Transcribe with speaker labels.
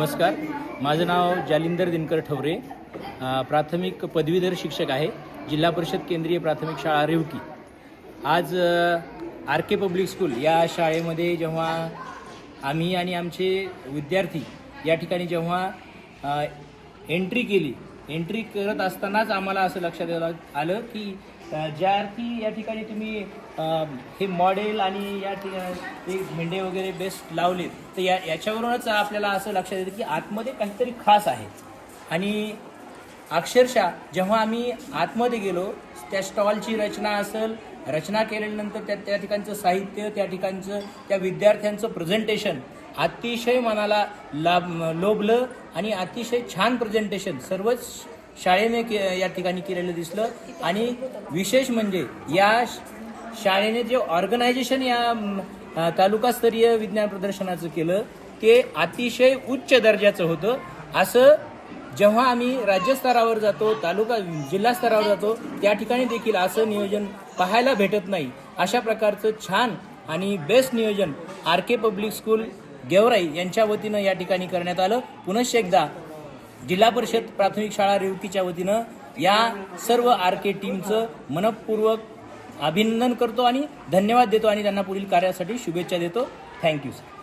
Speaker 1: नमस्कार. माझं नाव जालिंदर दिनकर ठवरे. प्राथमिक पदवीधर शिक्षक आहे. जिल्हा परिषद केंद्रीय प्राथमिक शाळा रेवकी. आज आर के पब्लिक स्कूल या शाळेमध्ये जेव्हा आम्ही आणि आमचे विद्यार्थी या ठिकाणी जेव्हा एंट्री केली एंट्री करत असतानाच आम्हाला असं लक्षात आलं आलं की ज्या अर्थी या ठिकाणी तुम्ही हे मॉडेल आणि या ठिकाणी ते मेंढे वगैरे बेस्ट लावलेत तर या याच्यावरूनच आपल्याला असं लक्षात येतं की आतमध्ये काहीतरी खास आहे. आणि अक्षरशः जेव्हा आम्ही आतमध्ये गेलो त्या स्टॉलची रचना असेल रचना केल्यानंतर त्या त्या ठिकाणचं साहित्य त्या ठिकाणचं त्या विद्यार्थ्यांचं प्रेझेंटेशन अतिशय मनाला लाभ लोभलं आणि अतिशय छान प्रेझेंटेशन सर्वच शाळेने के या ठिकाणी केलेलं दिसलं. आणि विशेष म्हणजे या श- शाळेने जे ऑर्गनायझेशन या तालुकास्तरीय विज्ञान प्रदर्शनाचं केलं ते अतिशय उच्च दर्जाचं होतं. असं जेव्हा आम्ही राज्यस्तरावर जातो तालुका जिल्हा स्तरावर जातो त्या ठिकाणी देखील असं नियोजन पाहायला भेटत नाही. अशा प्रकारचं छान आणि बेस्ट नियोजन R K public school Gevrai यांच्या वतीनं या ठिकाणी करण्यात आलं. पुनश्च एकदा जिल्हा परिषद प्राथमिक शाळा रेवतीच्या वतीनं या सर्व आर के टीमचं मनपूर्वक अभिनंदन करतो आणि धन्यवाद देतो आणि त्यांना पुढील कार्यासाठी शुभेच्छा देतो. Thank you sir